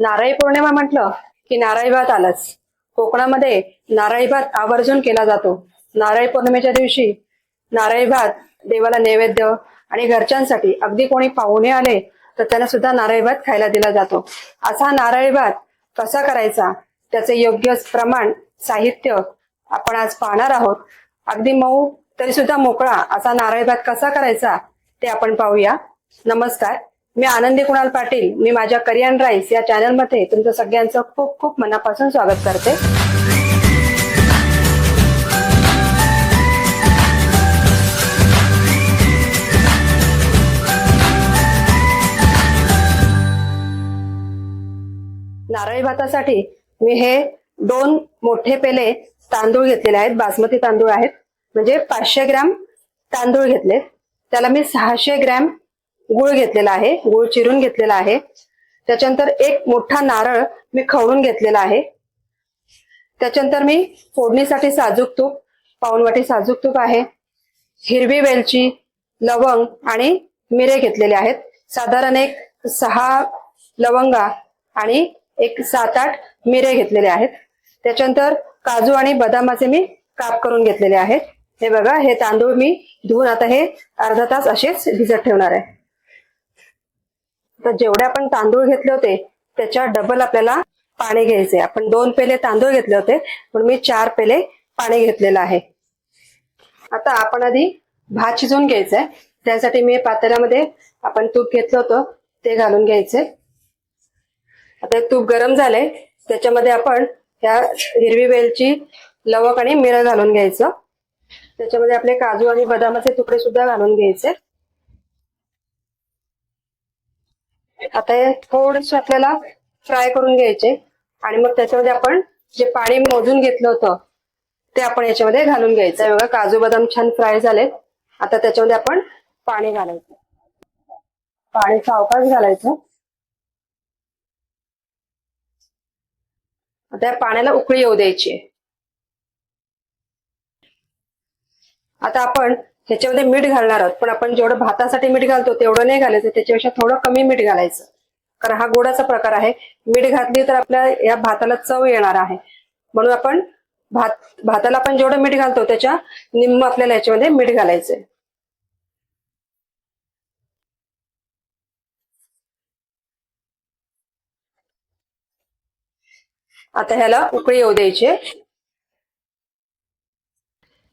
नारळी पौर्णिमा म्हटलं की नारळी भात आलाच. कोकणामध्ये नारळी भात आवर्जून केला जातो. नारळी पौर्णिमेच्या दिवशी नारळी भात देवाला नैवेद्य आणि घरच्यांसाठी अगदी कोणी पाहुणे आले तर त्यांना सुद्धा नारळी भात खायला दिला जातो. असा नारळी भात कसा करायचा? त्याचे योग्य प्रमाण साहित्य आपण आज पाहणार आहोत. अगदी मऊ तरी सुद्धा मोकळा असा नारळी भात कसा करायचा ते आपण पाहूया. नमस्कार. मी आनंदी कुणाल पाटील मी माझ्या करियन राईस या चॅनलमध्ये तुमचं सगळ्यांचं खूप खूप मनापासून स्वागत करते. नारळी भातासाठी मी हे दोन मोठे पेले तांदूळ घेतलेले आहेत बासमती तांदूळ आहेत. म्हणजे पाचशे ग्रॅम तांदूळ घेतले त्याला मी सहाशे ग्रॅम गुळ घेतलेला आहे गुळ चिरून घेतलेला आहे. त्याच्यानंतर एक मोठा नारळ मी खवळून घेतलेला आहे. त्याच्यानंतर मी फोडणीसाठी साजूक तूप पाऊनवाटी साजूक तूप आहे. हिरवी वेलची लवंग आणि मिरे घेतलेले आहेत. साधारण एक सहा लवंगा आणि एक सात आठ मिरे घेतलेले आहेत. त्याच्यानंतर काजू आणि बदामाचे मी काप करून घेतलेले आहेत. हे बघा हे तांदूळ मी धुवून आता हे अर्धा तास असेच भिजत ठेवणार आहे. तर जेवढे आपण तांदूळ घेतले होते त्याच्या डबल आपल्याला पाणी घ्यायचे. आपण दोन पेले तांदूळ घेतले होते पण मी चार पेले पाणी घेतलेलं आहे. आता आपण आधी भात शिजवून घ्यायचंय. त्यासाठी मी पातेल्यामध्ये आपण तूप घेतलं होतं ते घालून घ्यायचे. आता तूप गरम झालंय त्याच्यामध्ये आपण ह्या हिरवी वेलची लवक आणि मिरं घालून घ्यायचं. त्याच्यामध्ये आपले काजू आणि बदामाचे तुकडे सुद्धा घालून घ्यायचे. आता हे थोडस आपल्याला फ्राय करून घ्यायचे. आणि मग त्याच्यामध्ये आपण जे पाणी मोजून घेतलं होतं ते आपण याच्यामध्ये घालून घ्यायचं. बघा काजू बदाम छान फ्राय झाले आता त्याच्यामध्ये आपण पाणी घालायचं. पाणी सावकाश घालायचं. आता या पाण्याला उकळी येऊ द्यायची. आता आपण ह्याच्यामध्ये मीठ घालणार आहोत. पण आपण जेवढं भातासाठी मीठ घालतो तेवढं नाही घालायचं. त्याच्यापेक्षा थोडं कमी मीठ घालायचं. कारण हा गोडाचा प्रकार आहे. मीठ घातली तर आपल्या या भाताला चव येणार आहे. म्हणून आपण भात भाताला आपण जेवढं मीठ घालतो त्याच्या निम्म आपल्याला याच्यामध्ये मीठ घालायचंय. आता ह्याला उकळी येऊ द्यायची.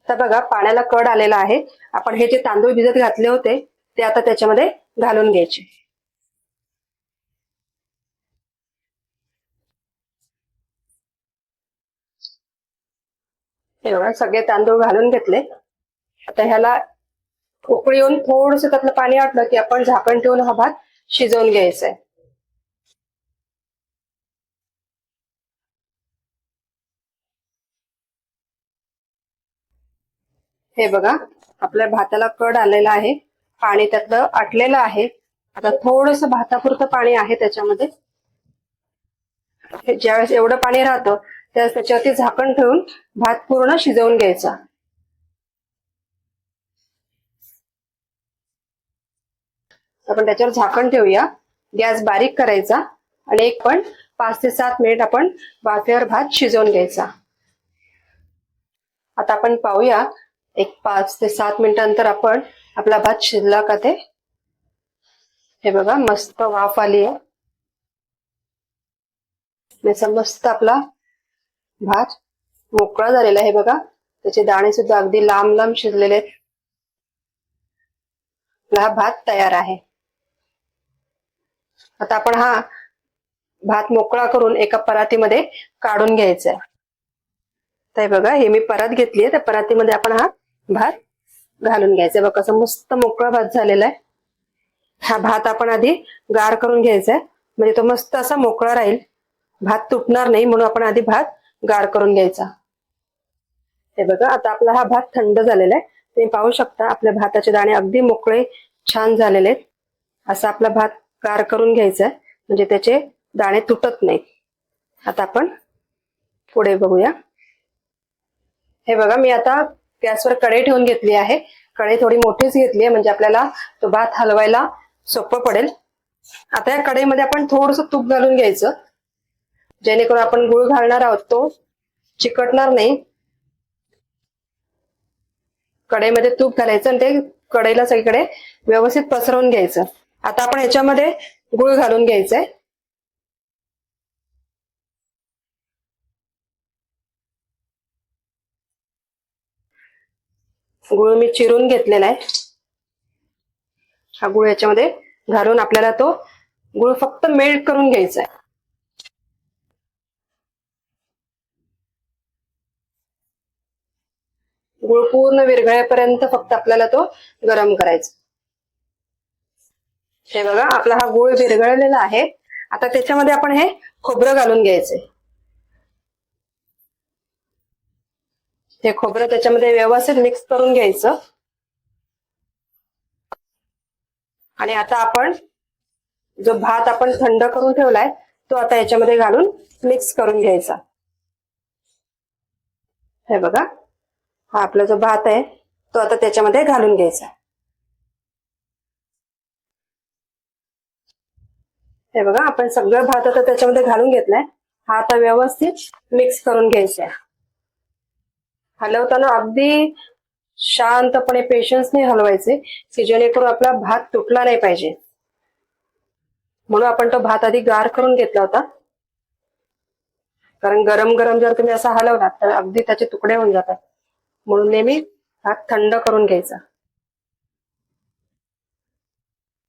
तर बघा पाण्याला कड आलेला आहे. आपण हे जे तांदूळ भिजत घातले होते ते आता त्याच्यामध्ये घालून घ्यायचे. हे बघा सगळे तांदूळ घालून घेतले. आता ह्याला उकळी येऊन थोडस त्यातलं पाणी आटलं की आपण झाकण ठेवून हा भात शिजवून घ्यायचा आहे. हे बघा आपल्या भाताला कड आलेला आहे. पाणी त्यातलं आटलेलं आहे. आता थोडस भातापुरतं पाणी आहे त्याच्यामध्ये. ज्यावेळेस एवढं पाणी राहतं त्यावेळेस त्याच्यावरती झाकण ठेवून भात पूर्ण शिजवून घ्यायचा. आपण त्याच्यावर झाकण ठेवूया. गॅस बारीक करायचा आणि एक पण पाच ते सात मिनिट आपण वाफेवर भात शिजवून घ्यायचा. आता आपण पाहूया एक पाच ते सात मिनिटांतर आपण आपला भात शिजला का ते? हे बघा मस्त वाफ आली आहे. मस्त आपला भात मोकळा झालेला आहे बघा. त्याचे दाणे सुद्धा अगदी लांब लांब शिजलेले आहेत. आपला हा भात तयार आहे. आता आपण हा भात मोकळा करून एका परातीमध्ये काढून घ्यायचा आहे. तर बघा हे मी परत घेतली आहे. त्या परातीमध्ये आपण हा भात घालून घ्यायचा. बघा कसं मस्त मोकळा भात झालेला आहे. हा भात आपण आधी गार करून घ्यायचा आहे. म्हणजे तो मस्त असा मोकळा राहील. भात तुटणार नाही म्हणून आपण आधी भात गार करून घ्यायचा. हे बघा आता आपला हा भात थंड झालेला आहे. तुम्ही पाहू शकता आपल्या भाताचे दाणे अगदी मोकळे छान झालेले आहेत. असा आपला भात गार करून घ्यायचा आहे. म्हणजे त्याचे दाणे तुटत नाहीत. आता आपण पुढे बघूया. हे बघा मी आता गॅसवर कढई ठेवून घेतली आहे. कढई थोडी मोठीच घेतली आहे म्हणजे आपल्याला तो भात हलवायला सोपं पडेल. आता या कढईमध्ये आपण थोडस तूप घालून घ्यायचं. जेणेकरून आपण गुळ घालणार आहोत तो चिकटणार नाही. कढईमध्ये तूप घालायचं आणि ते कढईला सगळीकडे व्यवस्थित पसरवून घ्यायचं. आता आपण ह्याच्यामध्ये गुळ घालून घ्यायचंय. गुळ मी चिरून घेतलेला आहे. हा गुळ याच्यामध्ये घालून आपल्याला तो गुळ फक्त मेल्ट करून घ्यायचा आहे. गुळ पूर्ण विरघळेपर्यंत फक्त आपल्याला तो गरम करायचा हे बघा आपला हा गुळ विरघळलेला आहे. आता त्याच्यामध्ये आपण हे खोबरं घालून घ्यायचंय. हे खोबरं त्याच्यामध्ये व्यवस्थित मिक्स करून घ्यायचं. आणि आता आपण जो भात आपण थंड करून ठेवलाय तो आता याच्यामध्ये घालून मिक्स करून घ्यायचा. हे बघा हा आपला जो भात आहे तो आता त्याच्यामध्ये घालून घ्यायचा. हे बघा आपण सगळं भात आता त्याच्यामध्ये घालून घेतलाय. हा आता व्यवस्थित मिक्स करून घ्यायचा आहे. हलवताना अगदी शांतपणे पेशन्सने हलवायचे की जेणेकरून आपला भात तुटला नाही पाहिजे. म्हणून आपण तो भात आधी गार करून घेतला होता. कारण गरम गरम जर तुम्ही असा हलवला तर अगदी त्याचे तुकडे होऊन जातात. म्हणून नेहमी भात थंड करून घ्यायचा.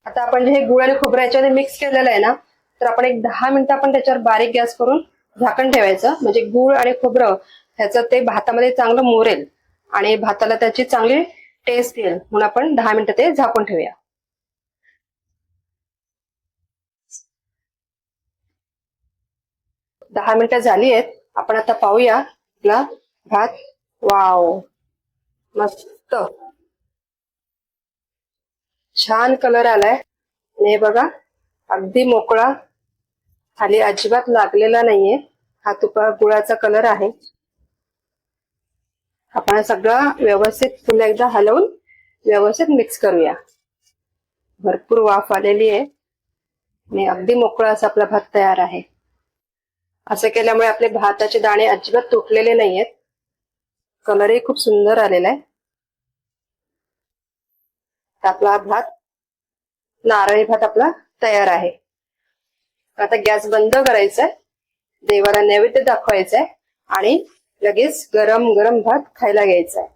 आता आपण जे हे गुळ आणि खोबऱ्याच्या मिक्स केलेलं आहे ना तर आपण एक दहा मिनिटं आपण त्याच्यावर बारीक गॅस करून झाकण ठेवायचं. म्हणजे गुळ आणि खोबरं ह्याचं ते भातामध्ये चांगलं मोरेल आणि भाताला त्याची चांगली टेस्ट येईल. म्हणून आपण दहा मिनिटं ते झाकून ठेवूया. दहा मिनिटं झाली आहेत. आपण आता पाहूया आपला भात. वाव! मस्त! छान कलर आलाय. आणि हे बघा अगदी मोकळा. खाली अजिबात लागलेला नाहीये. हा तुपा गुळाचा कलर आहे. आपण सगळं व्यवस्थित पुन्हा एकदा हलवून व्यवस्थित मिक्स करूया. भरपूर वाफ आलेली आहे. आणि अगदी मोकळा असा आपला भात तयार आहे. असं केल्यामुळे आपले भाताचे दाणे अजिबात तुटलेले नाही आहेत कलरही खूप सुंदर आलेला आहे. आपला भात नारळी भात आपला तयार आहे. आता गॅस बंद करायचा आहे देवाला नैवेद्य दाखवायचा आहे आणि लगेच गरम गरम भात खायला घ्यायचा आहे.